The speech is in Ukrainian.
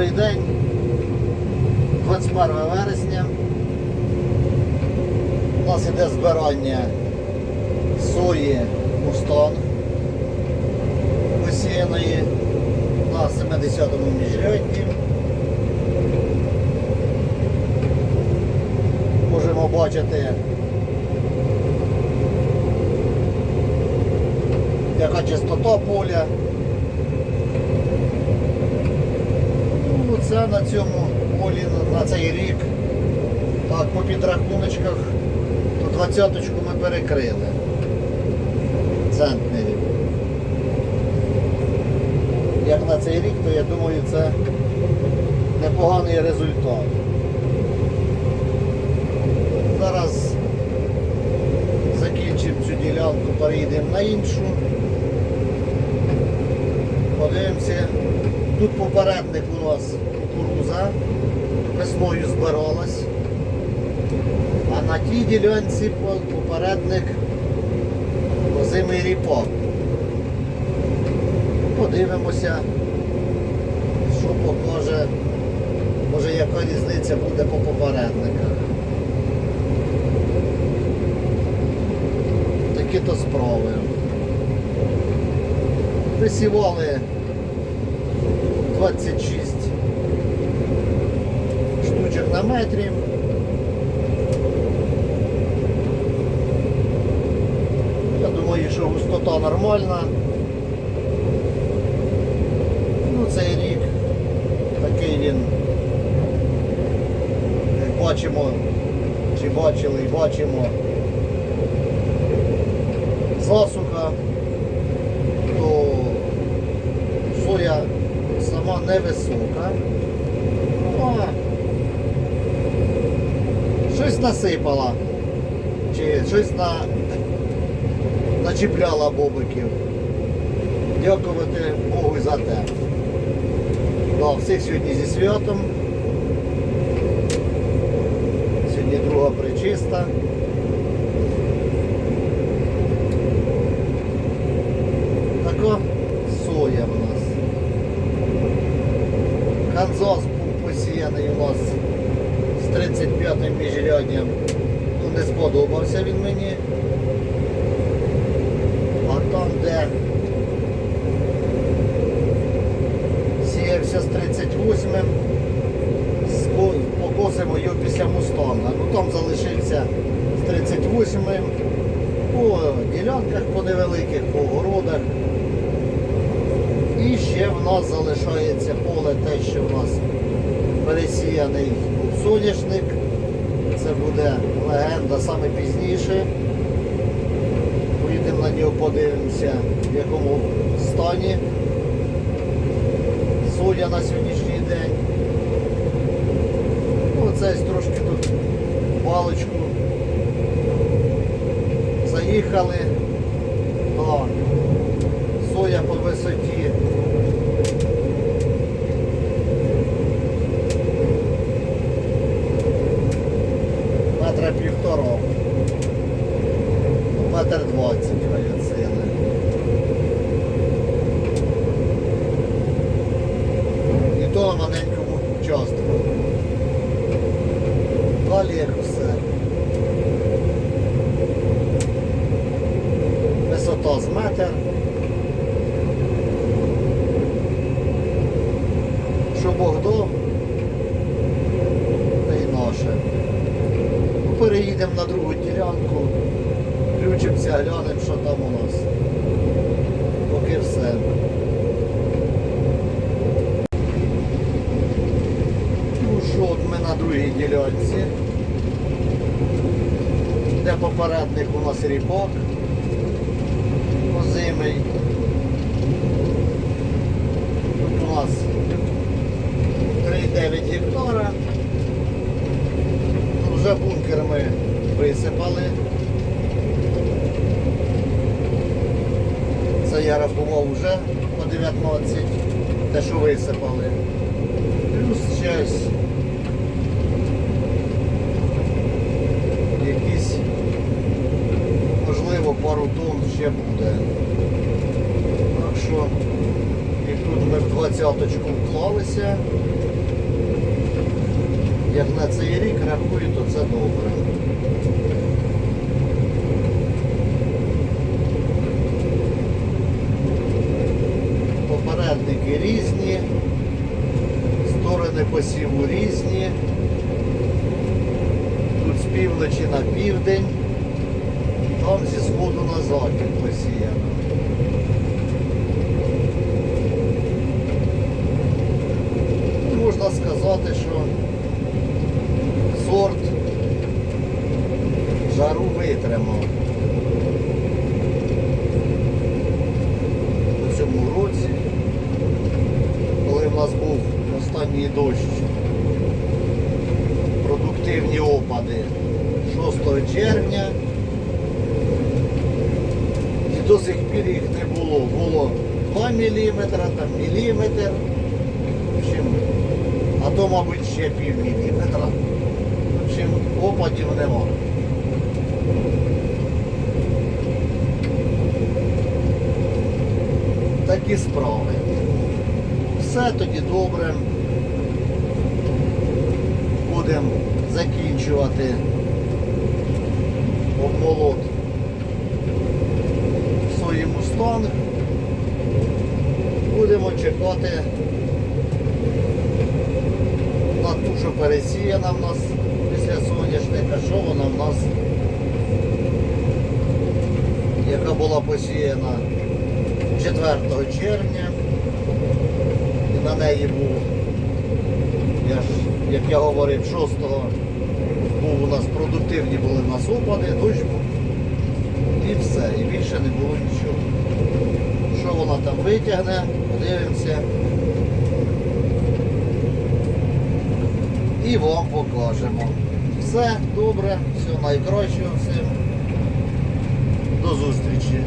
Добрий день. 21 вересня. У нас іде збирання сої мустон посіяної на 70-му міжрядді. Можемо бачити, яка чистота поля. Ну, це на цьому полі на цей рік. Так, по підрахуночках, то двадцяточку ми перекрили. Центнерів. Як на цей рік, то я думаю, це непоганий результат. Зараз закінчимо цю ділянку, перейдемо на іншу. Подивимося. Тут попередник у нас кукуруза, весною збиралась. А на тій ділянці попередник озимий ріпак. Подивимося, що покаже, може яка різниця буде по попередниках. Такі то справи. Висівали 26 штучок на метрі. Я думаю, що густота нормальна. Ну, цей рік такий він, бачимо, чи бачили і бачимо засуха, то соя сама невисока. Ну, а щось насипала. Чи щось на... начіпляла бобиків. Дякувати Богу за те. Да, всіх сьогодні зі святом. Сьогодні друга причиста. Така соя в нас. Був посіяний у нас з 35-м міжрядням. Ну, не сподобався він мені. А там, де сіявся з 38-м, ско- покосимо його після мустанга. Ну там залишився з 38-м по ділянках по невеликих, по городах. Ще в нас залишається поле те, що в нас пересіяний соняшник. Це буде легенда саме пізніше. Поїдемо на нього, подивимося, в якому стані соя на сьогоднішній день. Оце трошки тут балочку заїхали. Соя по висоті. Метра півтора. Метр двадцять від сили. І то на маленькому частку. Далі як усе. Висота з метр. Що Бог дав, та й наше. Ну, Переїдемо на другу ділянку, включимося, глянемо, що там у нас. Поки все. Ну що, от ми на другій ділянці. Де попередник у нас ріпак. Озимий. Тут у нас 3,9 гектара. Вже бункер ми висипали. Це я рахував вже по 19, те, що висипали. Плюс щось пару тонн ще буде. Так що і тут ми в двадцяточку вклалися. Як на цей рік рахую, то це добре. Попередники різні, сторони посіву різні. Тут з півночі на південь, там зі сходу на захід посіяно. Можна сказати, що сорт жару витримав. У цьому році, коли в нас був останній дощ, продуктивні опади 6 червня. До сих пір їх не було. Було 2 мм, там міліметр. В общем, а то, мабуть, ще пів міліметра. Общем, опадів нема. Такі справи. Все тоді добре. Будемо закінчувати обмолот сої. Будемо чекати на ту, що пересіяна в нас після соняшника, що вона в нас, яка була посіяна 4 червня. І на неї був, я ж, як я говорив, 6 був у нас продуктивні були в нас опади, дощ був. І все, і більше не було нічого. Що вона там витягне, подивимося. І вам покажемо. Все добре, все найкращого всім. До зустрічі.